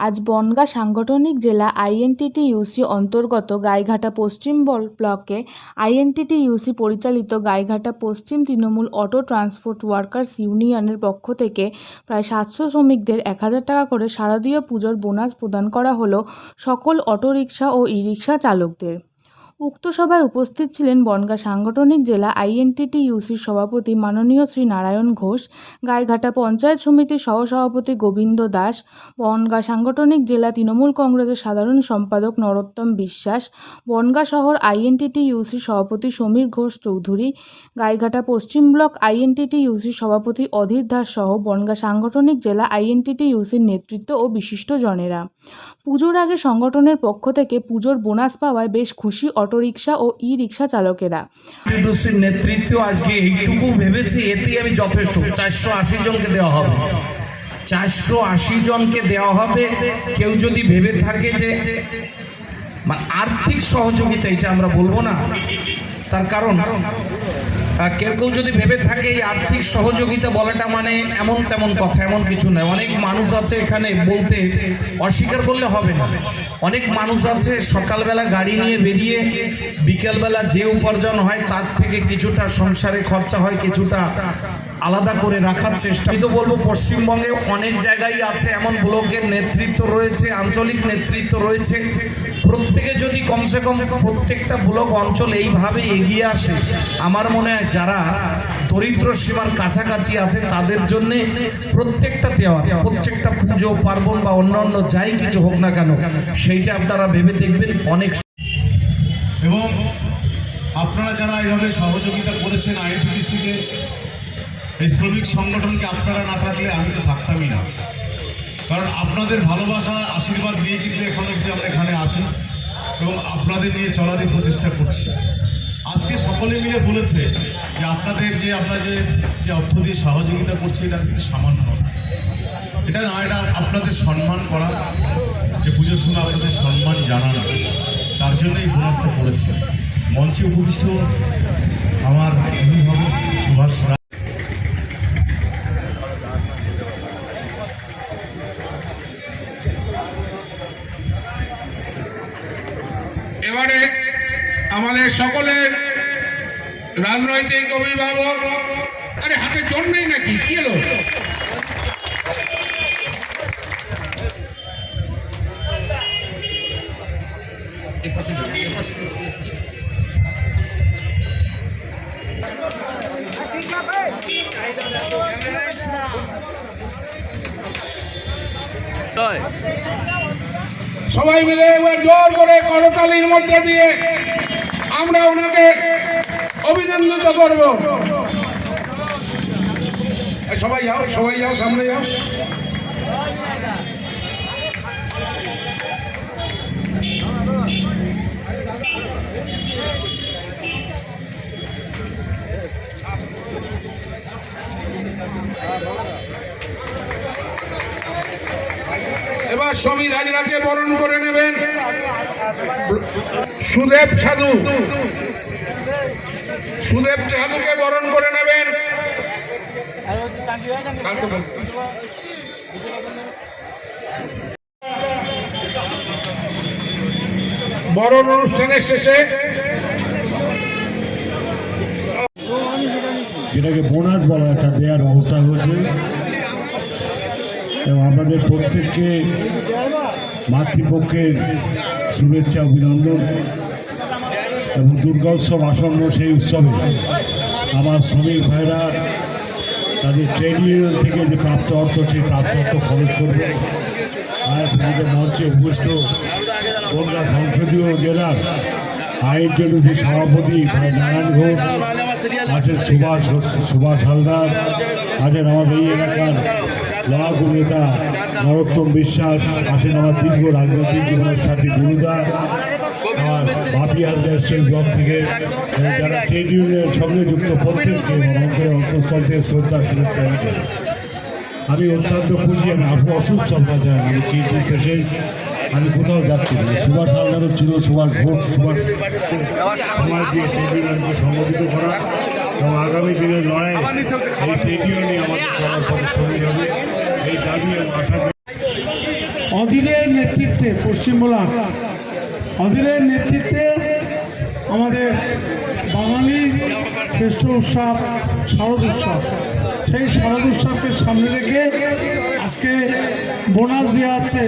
আজ বনগা সাংগঠনিক জেলা আইএনটিটি ইউসি অন্তর্গত গাইঘাটা পশ্চিম ব্লকে আইএনটিটি ইউসি পরিচালিত গাইঘাটা পশ্চিম তৃণমূল অটো ট্রান্সপোর্ট ওয়ার্কার্স ইউনিয়নের পক্ষ থেকে প্রায় সাতশো শ্রমিকদের এক হাজার টাকা করে শারদীয় পুজোর বোনাস প্রদান করা হলো সকল অটোরিকশা ও ই রিক্সা চালকদের। উক্ত সভায় উপস্থিত ছিলেন বনগাঁ সাংগঠনিক জেলা আইএনটিটি ইউসির সভাপতি মাননীয় শ্রী নারায়ণ ঘোষ, গাইঘাটা পঞ্চায়েত সমিতির সহসভাপতি গোবিন্দ দাস, বনগাঁ সাংগঠনিক জেলা তৃণমূল কংগ্রেসের সাধারণ সম্পাদক নরোত্তম বিশ্বাস, বনগাঁ শহর আইএনটিটি ইউসির সভাপতি সমীর ঘোষ চৌধুরী, গাইঘাটা পশ্চিম ব্লক আইএনটিটি ইউসির সভাপতি অধীর দাস সহ বনগাঁ সাংগঠনিক জেলা আইএনটিটি ইউসির নেতৃত্ব ও বিশিষ্টজনেরা। পুজোর আগে সংগঠনের পক্ষ থেকে পুজোর বোনাস পাওয়ায় বেশ খুশি অটোরিকশা ও ই রিক্সা চালকেরা নেতৃত্ব আজকে এইটুকু ভেবেছি এতেই আমি যথেষ্ট। চারশো আশি জনকে দেওয়া হবে। চারশো আশি জনকে দেওয়া হবে। কেউ যদি ভেবে থাকে যে মানে আর্থিক সহযোগিতা, এটা আমরা বলব না। তার কারণ কেউ কেউ যদি ভেবে থাকে এই আর্থিক সহযোগিতা বলাটা মানে এমন তেমন কথা, এমন কিছু নয়। অনেক মানুষ আছে এখানে বলতে অস্বীকার করলে হবে না। অনেক মানুষ আছে সকালবেলা গাড়ি নিয়ে বেরিয়ে বিকেলবেলা যে উপার্জন হয় তার থেকে কিছুটা সংসারে খরচা হয়, কিছুটা আলাদা করে রাখার চেষ্টা। আমি তো বলব, পশ্চিমবঙ্গে অনেক জায়গায় আছে এমন ব্লকের নেতৃত্ব রয়েছে, আঞ্চলিক নেতৃত্ব রয়েছে। প্রত্যেকে যদি কমসে কম প্রত্যেকটা ব্লক, অঞ্চল এইভাবে এগিয়ে আসে, আমার মনে হয় যারা দরিদ্র সীমার কাছাকাছি আছে, তাদের জন্য প্রত্যেকটা দেওয়া প্রত্যেকটা পুজো, পার্বণ বা অন্য অন্য যাই কিছু হোক না কেন, সেইটা আপনারা ভেবে দেখবেন অনেক এবং আপনারা যারা এইভাবে সহযোগিতা করেছেন আইএনটিপিসিকে এই শ্রমিক সংগঠনকে আপনারা না থাকলে আমি তো থাকতামই না। কারণ আপনাদের ভালোবাসা, আশীর্বাদ নিয়ে কিন্তু এখন অবধি আমরা এখানে আছি এবং আপনাদের নিয়ে চলারই প্রচেষ্টা করছি। আজকে সকলে মিলে বলেছে যে আপনাদের যে আমরা যে যে অর্থ দিয়ে সহযোগিতা করছে, এটা কিন্তু সামান্য। এটা না, এটা আপনাদের সম্মান করা, যে পুজোর সময় আপনাদের সম্মান জানানো, তার জন্য এই বোনাসটা করেছি। মঞ্চে উপবিষ্ট আমার অভিভাবক সুভাষ রাজনৈতিক অভিভাবক। আরে, হাতে জোর নেই নাকি? কি এলো। সবাই মিলে এবার জোর করে করতালির মধ্যে দিয়ে আমরা ওনাকে অভিনন্দিত করব সবাই যাও সবাই যাও, সামনে যাও। এবার সমীর হাজরাকে বরণ করে নেবেন। সুদেব সাধু। সুদেব সাধুকে বরণ করে নেবেন। বরণ অনুষ্ঠানের শেষে যেটাকে বোনাস বলা একটা দেওয়ার ব্যবস্থা হয়েছে। এবং আমাদের প্রত্যেককে মাতৃপক্ষের শুভেচ্ছা, অভিনন্দন। এবং দুর্গা উৎসব আসন্ন সেই উৎসবে আমার শ্রমিক ভাইরা তাদের ট্রেড ইউনিয়ন থেকে যে প্রাপ্ত অর্থ, সেই প্রাপ্ত অর্থ খরচ করবে। আর আমাদের মঞ্চে উপস্থিত বনগাঁ সংসদীয় জেলার আইনজনীতি সভাপতি ভাই নারায়ণ ঘোষ, আছেন সুভাষ সুভাষ হালদার, আছেন আমাদের এই এলাকার লড়াকু নেতা নরোত্তম বিশ্বাস, আছেন আমার দীর্ঘ রাজনৈতিক জীবনের সাথী গুরুদা আমার বাপি হাজরা এসছেন ব্লক থেকে যারা ট্রেড ইউনিয়নের সঙ্গে যুক্ত প্রত্যেককে এবং অন্তরের অন্তঃস্থল থেকে শ্রদ্ধা শুভেচ্ছা। আমি অত্যন্ত খুশি, আমি আসব অসুস্থ আপনার জানেন আমি কিন্তু পেশেন্ট আমি কোথাও যাচ্ছি না। সুভাষ হালদারও ছিল, সুভাষ ঘোষ, সুভাষ সমাজ দিয়ে ট্রেড ইউনিয়নকে সংগঠিত করা। এবং আগামী দিনের লড়াই এই ট্রেড ইউনিয়নই আমাদের চলার পথে সঙ্গী হবে। এই দাবি এবং আশা অধীরের নেতৃত্বে পশ্চিমবঙ্গ অধীরের নেতৃত্বে আমাদের বাঙালি শ্রেষ্ঠ উৎসব শারদ উৎসব। সেই শারদ উৎসবকে সামনে রেখে আজকে বোনাস দেওয়া হচ্ছে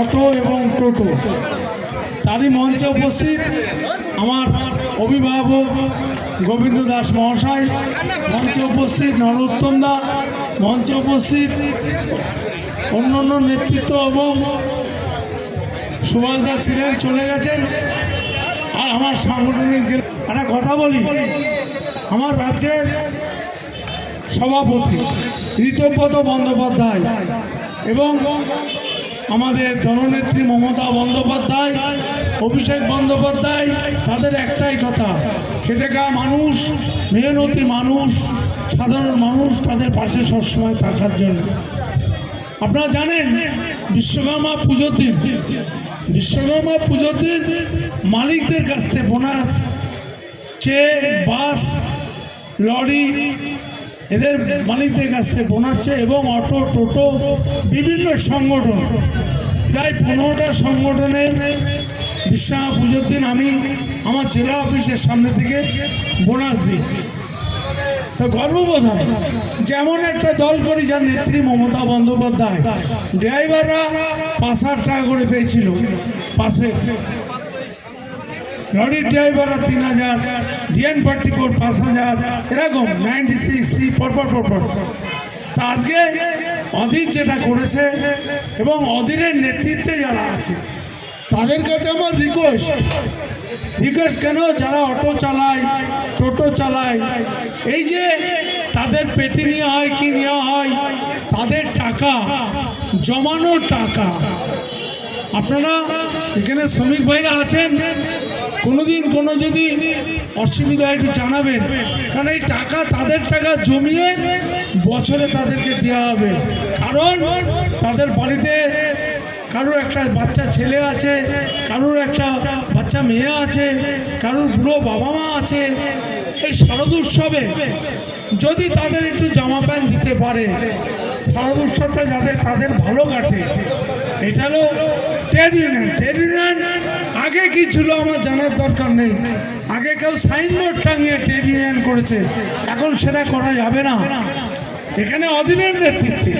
অটো এবং টোটো। তারই মঞ্চে উপস্থিত আমার অভিভাবক গোবিন্দ দাস মহাশয়, মঞ্চে উপস্থিত নরোত্তম দা, মঞ্চে উপস্থিত অন্য অন্য নেতৃত্ব এবং সুভাষ দা ছিলেন চলে গেছেন। আর আমার সাংগঠনিক একটা কথা বলি। আমার রাজ্যের সভাপতি ঋতব্রত বন্দ্যোপাধ্যায় এবং আমাদের দলনেত্রী মমতা বন্দ্যোপাধ্যায়, অভিষেক বন্দ্যোপাধ্যায়, তাদের একটাই কথা, খেটে খাওয়া মানুষ, মেহনতি মানুষ, সাধারণ মানুষ তাদের পাশে সবসময় থাকার জন্য। আপনারা জানেন, বিশ্বকর্মা পুজোর দিন বিশ্বকর্মা পুজোর দিন মালিকদের কাছ থেকে বোনাস চেয়ে বাস, লরি, এদের মালিকদের কাছ থেকে বোনাচ্ছে এবং অটো, টোটো, বিভিন্ন সংগঠন। প্রায় পনেরোটা সংগঠনের বিশ্বকর্মা পুজোর দিন আমি আমার জেলা অফিসের সামনে থেকে বোনাস দিই। তো গর্ববোধ হয় যেমন একটা দল করি, যার নেত্রী মমতা বন্দ্যোপাধ্যায়, ড্রাইভাররা পাঁচ হাজার টাকা করে পেয়েছিল। পাশে। লরির ড্রাইভাররা তিন হাজার ডিএন ফর্টি ফোর পাঁচ হাজার, এরকম নাইনটি সিক্স পরপর পরপর তা আজকে অধীর যেটা করেছে এবং অধীরের নেতৃত্বে যারা আছে, তাদের কাছে আমার রিকোয়েস্ট রিকোয়েস্ট কেন? যারা অটো চালায়, টোটো চালায়, এই যে তাদের পেটি নেওয়া হয় কি নেওয়া হয় তাদের টাকা, জমানো টাকা। আপনারা এখানে শ্রমিক ভাইরা আছেন? কোনোদিন কোনো যদি অসুবিধা একটু জানাবেন। কারণ এই টাকা, তাদের টাকা জমিয়ে বছরে তাদেরকে দেওয়া হবে। কারণ তাদের বাড়িতে কারোর একটা বাচ্চা ছেলে আছে, কারোর একটা বাচ্চা মেয়ে আছে, কারোর বুড়ো বাবা মা আছে। এই শারদ উৎসবে যদি তাদের একটু জামা প্যান্ট দিতে পারে শারদ উৎসবটা যাদের তাদের ভালো কাটে। এটা হলো ট্রেড ইউনিয়ন ট্রেড ইউনিয়ন আগে কি ছিল আমার জানার দরকার নেই। আগে কেউ সাইনবোর্ড টাঙিয়ে ট্রেড ইউনিয়ন করেছে। এখন সেটা করা যাবে না। এখানে অধীনের নেতৃত্বে,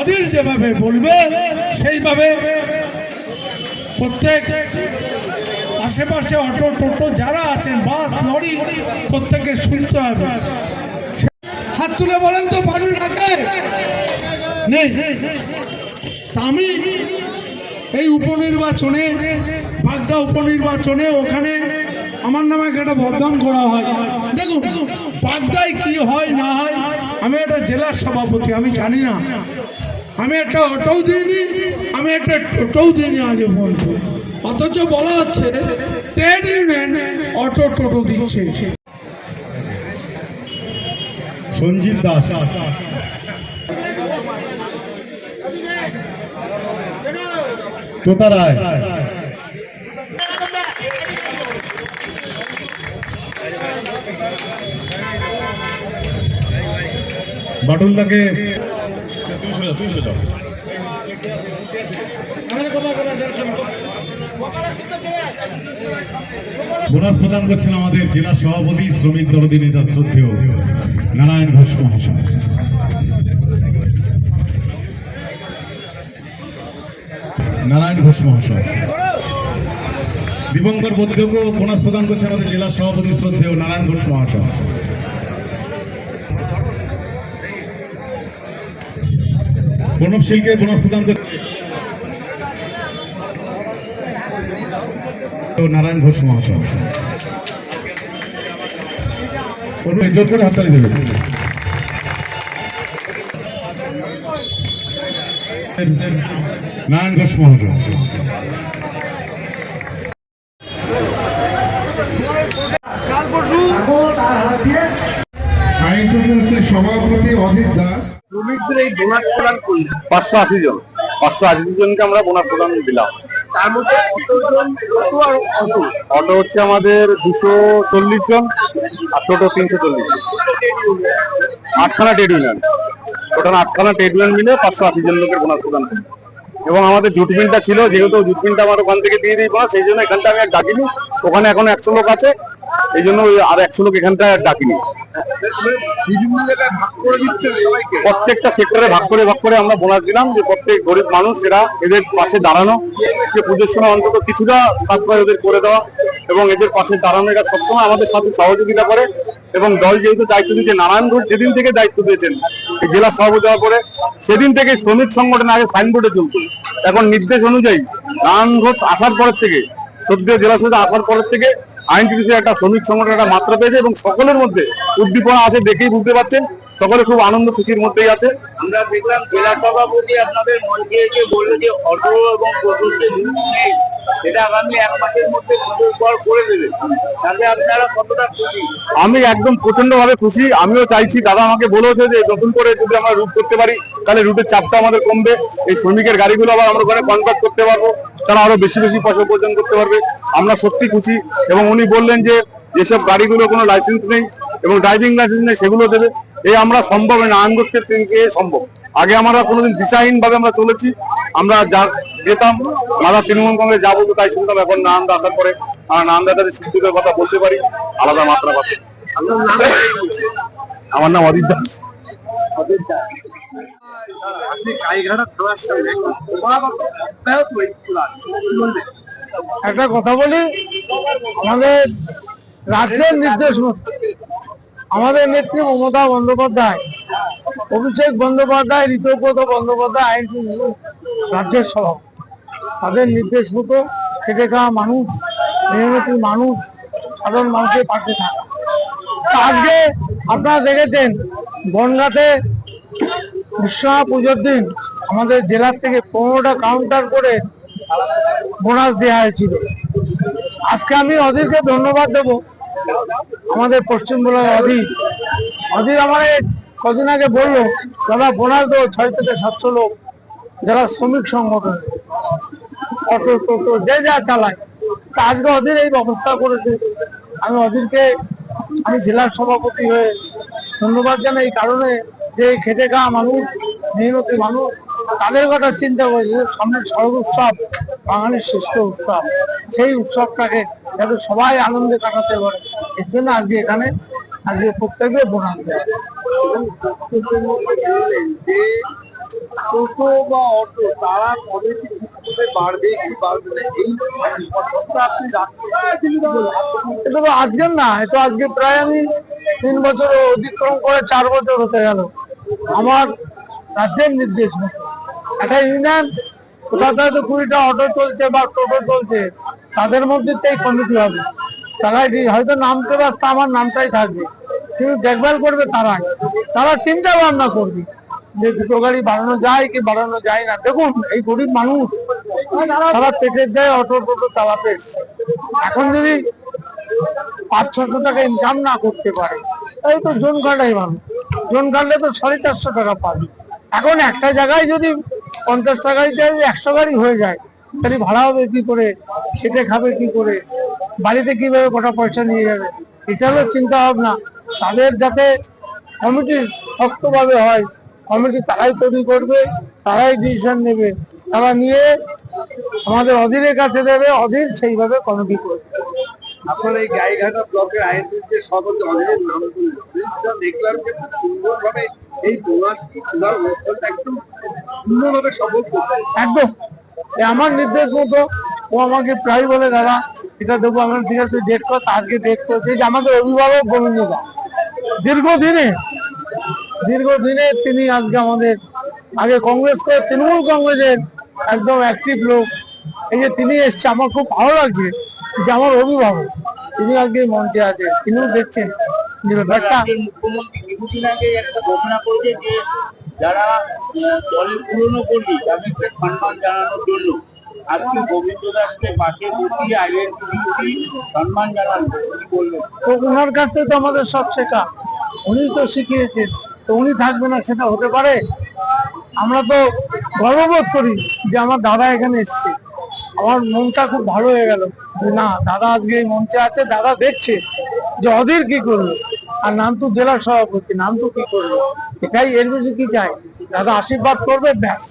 অধীর যেভাবে বলবে, সেইভাবে প্রত্যেক আশেপাশে অটো টোটো যারা আছেন, বাস, লরি, প্রত্যেকের শুনতে হবে। হাত তুলে বলেন তো বাড়ির আছে আমি এই উপনির্বাচনে, বাগদা উপনির্বাচনে ওখানে আমার নামে একটা বদনাম করা হয়। দেখুন, বাগদায় কি হয়, না হয়, আমি একটা জেলার সভাপতি, আমি জানি না। আমি একটা অটোও দিইনি, আমি একটা টোটোও দিইনি আজ পর্যন্ত। অথচ বলা হচ্ছে ট্রেড ইউনিয়ন অটো টোটো দিচ্ছে। সঞ্জিত দাস। তোতা রায় বাটুলদাকে বোনাস প্রদান করছেন আমাদের জেলা সভাপতি শ্রমিক দলদী নেতা শ্রদ্ধেয়। নারায়ণ ঘোষ মহাশয়। নারায়ণ ঘোষ মহাশয়। দীপঙ্কর বৈদ্যকে বোনাস প্রদান করছে আমাদের জেলা সভাপতি শ্রদ্ধেয় নারায়ণ ঘোষ মহাশয়। প্রণবশীলকে বোনাস প্রদান করছে নারায়ণ ঘোষ মহাশয়। জোর করে হাততালি দেবে নারায়ণ ঘোষ আইনটিউসির সভাপতি অধীর দাস। শ্রমিকদের এই বোনাস প্রদান করলেন। পাঁচশো আশি জন। পাঁচশো আশি জনকে আমরা বোনাস প্রদান দিলাম। তার মধ্যে কতজন টোটো আর অটো অটো হচ্ছে আমাদের দুশো চল্লিশ জন। আর তিনশো চল্লিশ। আটখানা ট্রেড ইউনিয়ন। টোটাল আটখানা ট্রেড ইউনিয়ন মিলে পাঁচশো আশি জন লোকের বোনাস প্রদান করলাম এবং আমাদের জুট মিলটা ছিল, যেহেতু জুট মিলটা আমার ওখান থেকে দিয়ে দিই না সেই জন্য এখানটা আমি আর ডাকিনি। ওখানে এখন একশো লোক আছে, এই জন্য আর একশো লোক এখানটা আর ডাকিনি। প্রত্যেকটা সেক্টরে ভাগ করে ভাগ করে আমরা বোনাস দিলাম যে প্রত্যেক গরিব মানুষ এরা এদের পাশে দাঁড়ানো। যে পুজোর সময় অন্তত কিছুটা সাশ্রয় ওদের করে দেওয়া এবং এদের পাশে দাঁড়ানো এরা সবসময় আমাদের সাথে সহযোগিতা করে এবং দল যেহেতু দায়িত্ব দিয়েছে, নারায়ণ ঘোষ যেদিন থেকে দায়িত্ব দিয়েছেন জেলা সভাপতি হওয়ার পরে, সেদিন থেকে শ্রমিক সংগঠন আগে সাইনবোর্ডে চলতো। এখন নির্দেশ অনুযায়ী নারায়ণ ঘোষ আসার পরের থেকে, সদ্য জেলা সভাপতি আসার পরের থেকে আইন টিভিসির একটা শ্রমিক সংগঠন একটা মাত্রা পেয়েছে এবং সকলের মধ্যে উদ্দীপনা আছে দেখেই বুঝতে পারছেন। সকলে খুব আনন্দ খুশির মধ্যেই আছে। আমরা দেখলাম জেলা সভাপতি আপনাদের মঞ্চে এসে বলল যে অটো এবং টোটোতে নেই। সেটা আগামী এক মাসের মধ্যে পর করে দেবে। তাহলে আপনারা কতটা খুশি? আমি একদম প্রচণ্ড ভাবে খুশি। আমিও চাইছি দাদা আমাকে বলেছে যে নতুন করে যদি আমরা রুট করতে পারি তাহলে রুটের চাপটা আমাদের কমবে। এই শ্রমিকের গাড়িগুলো আবার আমরা ওখানে কনভার্ট করতে পারব। তারা আরও বেশি বেশি পয়সা উপার্জন করতে পারবে। আমরা সত্যি খুশি এবং উনি বললেন যে যেসব গাড়িগুলো কোনো লাইসেন্স নেই এবং ড্রাইভিং লাইসেন্স নেই সেগুলো দেবে। এই আমরা সম্ভব না আইনগোষ্ঠীর থেকে সম্ভব। আগে আমরা কোনোদিন দিশাহীন ভাবে আমরা চলেছি, আমরা যা যেতাম দাদা তৃণমূল কংগ্রেস যা বলতো তাই শুনতাম, এখন নান্দা আসার পরে আমরা নান্দার কাছে শিক্ষিতের কথা বলতে পারি, আলাদা মাত্রা পাচ্ছে। আমার নাম অদিত দাস। একটা কথা বলি, আমাদের রাজ্যের নির্দেশ আমাদের নেত্রী মমতা বন্দ্যোপাধ্যায়, অভিষেক বন্দ্যোপাধ্যায়, ঋতব্রত বন্দ্যোপাধ্যায়, আইন রাজ্যের সভাপতি। তাদের নির্দেশ মতো খেটে খাওয়া মানুষ, মেহনতি মানুষ, সাধারণ মানুষের পাশে থাকা। আজকে আপনারা দেখেছেন, বনগাঁতে বিশ্বকর্মা পুজোর দিন আমাদের জেলার থেকে পনেরোটা কাউন্টার করে বোনাস দেওয়া হয়েছিল। আজকে আমি অধীরকে ধন্যবাদ দেব। আমাদের পশ্চিমবঙ্গের অধীর। অধীর আমার কদিন আগে বলল, দাদা, বোনাস দেবো ছয় থেকে সাতশো লোক, যারা শ্রমিক সংগঠন, অটো, টোটো, যে যা চালায়। তা আজকে অধীর এই ব্যবস্থা করেছে। আমি অধীরকে, আমি জেলার সভাপতি হয়ে ধন্যবাদ জানাই। এই কারণে যে খেটে খাওয়া মানুষ, মেহনতি মানুষ তাদের কথা চিন্তা করেছে যে সামনের শরৎ উৎসব বাঙালির শ্রেষ্ঠ উৎসব। সেই উৎসবটাকে যাতে সবাই আনন্দে কাটাতে পারে এর জন্য আজকে এখানে আজকে প্রত্যেকে বোনাস দেয় যে টোটো বা অটো তারা কবে বাড়বে কি বাড়বে না এই আপনি রাখতে এটা তো আজকের না এটা আজকে প্রায় আমি তিন বছর অতিক্রম করে চার বছর হতে গেল। আমার রাজ্যের নির্দেশ মতো। একটা ইউনিয়ন কোথাও হয়তো কুড়িটা অটো চলছে বা টোটো চলছে, তাদের মধ্যে তো এই কমিটি হবে। তারা হয়তো নামতে ব্যস্ত আমার নামটাই থাকবে। কিন্তু দেখভাল করবে তারাই তারা চিন্তা ভাবনা করবে যে দুটো গাড়ি বাড়ানো যায় কি বাড়ানো যায় না। দেখুন, এই গরিব মানুষ, তারা পেটের দেয় অটো টোটো চালাতে। এখন যদি পাঁচ, ছশো টাকা ইনকাম না করতে পারে তাই তো জোন কাটাই মানুষ জোন কাটলে তো সাড়ে চারশো টাকা পাবে। এখন একটা জায়গায় যদি পঞ্চাশ টাকায় যদি একশো গাড়ি হয়ে যায়, তাহলে ভাড়া হবে কি করে? খেটে খাবে কি করে? বাড়িতে কীভাবে কটা পয়সা নিয়ে যাবে? এটা হলো চিন্তা ভাবনা। তাদের যাতে কমিটি শক্তভাবে হয়, কমিটি তারাই তৈরি করবে, তারাই ডিসিশন নেবে। তারা নিয়ে আমাদের অধীরের কাছে দেবে অধীর সেইভাবে কমিটি করবে। আপনার এই গাইঘাটা ব্লকের যে সভাপতি অনেকের নাম দেখলাম যে খুব সুন্দরভাবে এই তোলার অনুষ্ঠানটা একদম সুন্দরভাবে সফল একদম। আমার নির্দেশ মতো ও আমাকে প্রায় বলে, দাদা, এটা দেবো আমার ঠিক আছে ডেট কর আজকে ডেট করছে যে আমাদের অভিভাবক গোবিন্দদা দীর্ঘদিনে দীর্ঘদিনে তিনি আজকে আমাদের, আগে কংগ্রেস করে তৃণমূল কংগ্রেসের একদম অ্যাক্টিভ লোক। এই যে তিনি এসছে, আমার খুব ভালো লাগছে। যে আমার অভিভাবক তিনি আজকে মঞ্চে আছে তিনিও দেখছেন। যে ব্যাপারটা রাজ্যের মুখ্যমন্ত্রী কিছুদিন আগে একটা ঘোষণা করেছে যে যারা আহ, দলের পুরনো কর্মী তাদেরকে সম্মান জানানোর জন্য আজকে গোবিন্দ দাসকে পাশে বসিয়ে আইএনটিসি সম্মান জানানো কি বলবেন তো ওনার কাছ থেকে তো আমাদের সব শেখা। উনি তো শিখিয়েছেন তো উনি থাকবে না সেটা হতে পারে? আমরা তো গর্ববোধ করি যে আমার দাদা এখানে এসছে। আমার মনটা খুব ভালো হয়ে গেল। না, দাদা আজকে এই মঞ্চে আছে, দাদা দেখছে যে অধীর কি করল আর নাম তো জেলার সভাপতি নাম তো কি করল এটাই এর বেশি কি চাই? দাদা আশীর্বাদ করবে, ব্যাস।